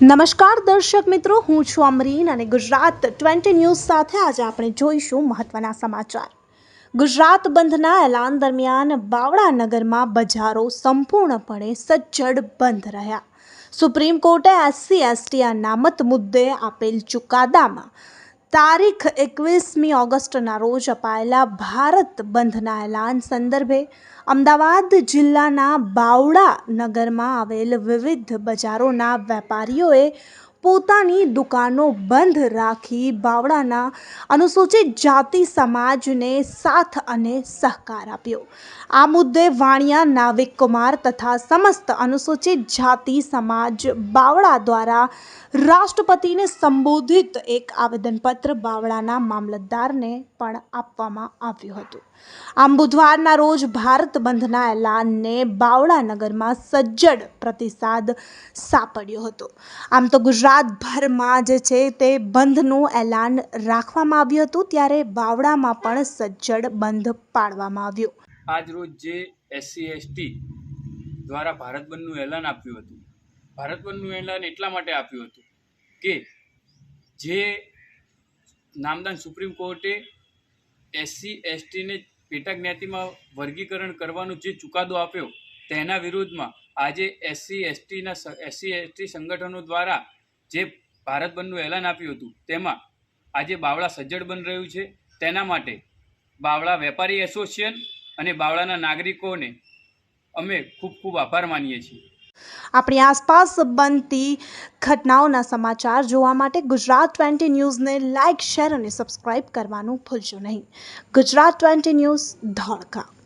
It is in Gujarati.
નમસ્કાર દર્શક મિત્રો, હું છું અમરીન અને ગુજરાત ટ્વેન્ટી ન્યૂઝ સાથે આજે આપણે જોઈશું મહત્વના સમાચાર. ગુજરાત બંધના એલાન દરમિયાન બાવળા નગરમાં બજારો સંપૂર્ણપણે સજ્જડ બંધ રહ્યા. સુપ્રીમ કોર્ટે એસસી, એસટી અનામત મુદ્દે આપેલ ચુકાદામાં તારીખ એકવીસમી ઓગસ્ટના રોજ અપાયેલા ભારત બંધના એલાન સંદર્ભે અમદાવાદ જિલ્લાના બાવડા નગરમાં આવેલ વિવિધ બજારોના વેપારીઓએ પોતાની દુકાનો બંધ રાખી બાવળાના અનુસૂચિત જાતિ સમાજને સાથ અને સહકાર આપ્યો. આ મુદ્દે વાણિયા, નાવિક કુમાર તથા સમસ્ત અનુસૂચિત જાતિ સમાજ બાવળા દ્વારા રાષ્ટ્રપતિને સંબોધિત એક આવેદનપત્ર બાવળાના મામલતદારને પણ આપવામાં આવ્યું હતું. આમ બુધવારના રોજ ભારત બંધના એલાનને બાવળા નગરમાં સજ્જડ પ્રતિસાદ સાંપડ્યો હતો. આમ તો ગુજરાતભરમાં જે છે તે બંધનું એલાન રાખવામાં આવ્યું હતું, ત્યારે બાવળામાં પણ સજ્જડ બંધ પાડવામાં આવ્યો. આજ રોજ જે એસસી, એસટી દ્વારા ભારત બંધનું એલાન આપ્યું હતું. ભારત બંધનું એલાન એટલા માટે આપ્યું હતું કે જે નામદાન સુપ્રીમ કોર્ટે એસસી, એસટીને પેટા જ્ઞાતિમાં વર્ગીકરણ કરવાનો જે ચુકાદો આપ્યો, તેના વિરુદ્ધમાં આજે એસસી, એસટીના એસસી, એસટી સંગઠનો દ્વારા જે ભારત બંધનું એલાન આપ્યું હતું, તેમાં આજે બાવળા સજ્જડ બની રહ્યું છે. તેના માટે બાવળા વેપારી એસોસિએશન અને બાવળાના નાગરિકોને અમે ખૂબ ખૂબ આભાર માનીએ છીએ. આપણી આસપાસ બનતી ઘટનાઓના સમાચાર જોવા માટે ગુજરાત ટ્વેન્ટી ન્યૂઝને લાઇક, શેર અને સબસ્ક્રાઇબ કરવાનું ભૂલશો નહીં. Gujarat twenty news, Dholka.